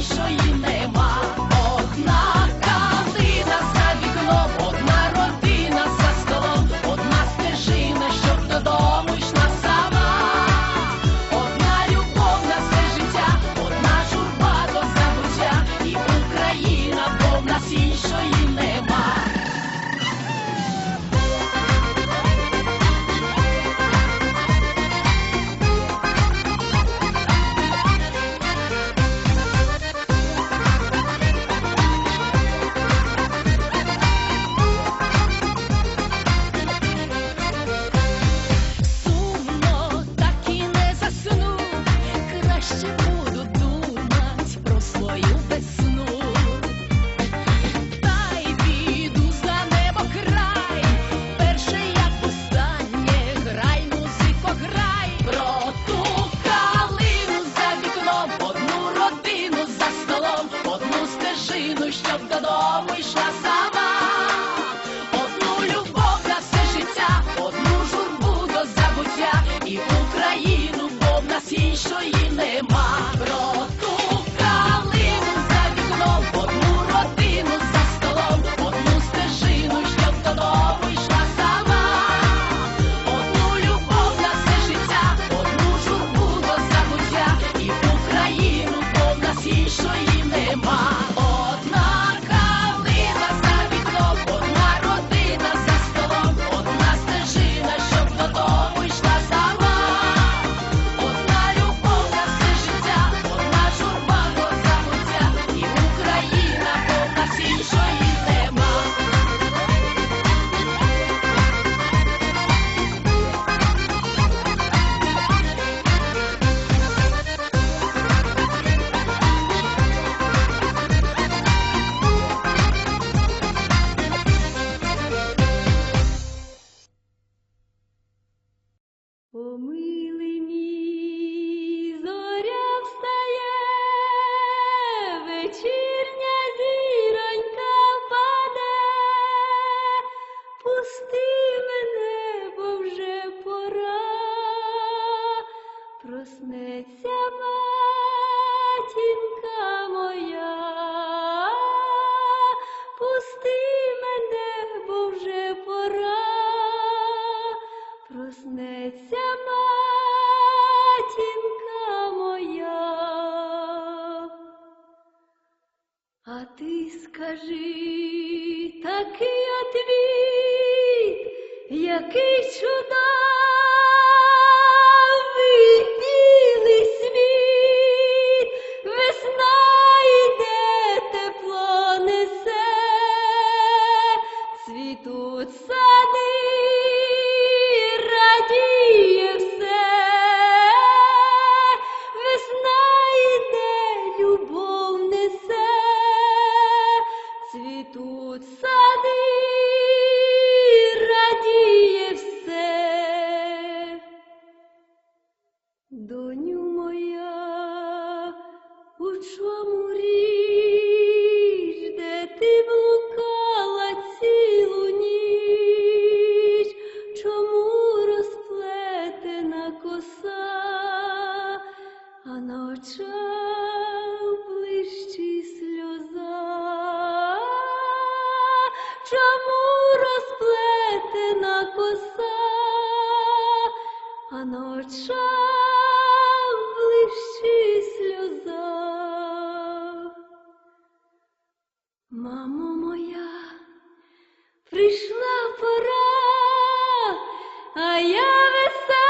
你说。Бо що іншої нема. Проснеться матінка моя, пусти мене, бо вже пора. Проснеться матінка моя. А ти скажи такий отвіт, який чудовий на очах сльоза, чому розплетена коса, а на очах блищить сльоза. Мамо моя, прийшла пора, а я весела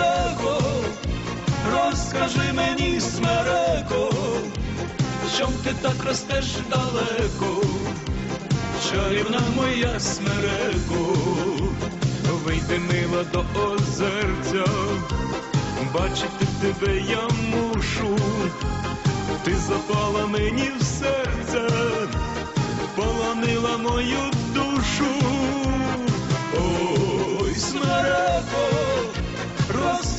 розкажи мені, смереко, чом ти так ростеш далеко, чарівна моя смереко, вийди мила до озерця, бачити тебе я мушу, ти запала мені в серце, полонила мою душу. Ой, смереко,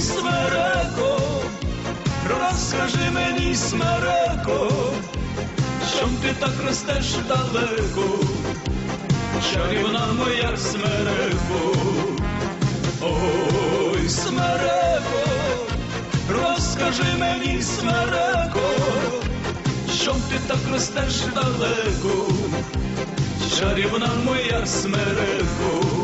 смереко, розкажи мені, смереко, чом ти так ростеш далеко, чарівна моя смереко, ой, смереко, розкажи мені, смереко, чом ти так ростеш далеко, чарівна моя смереко.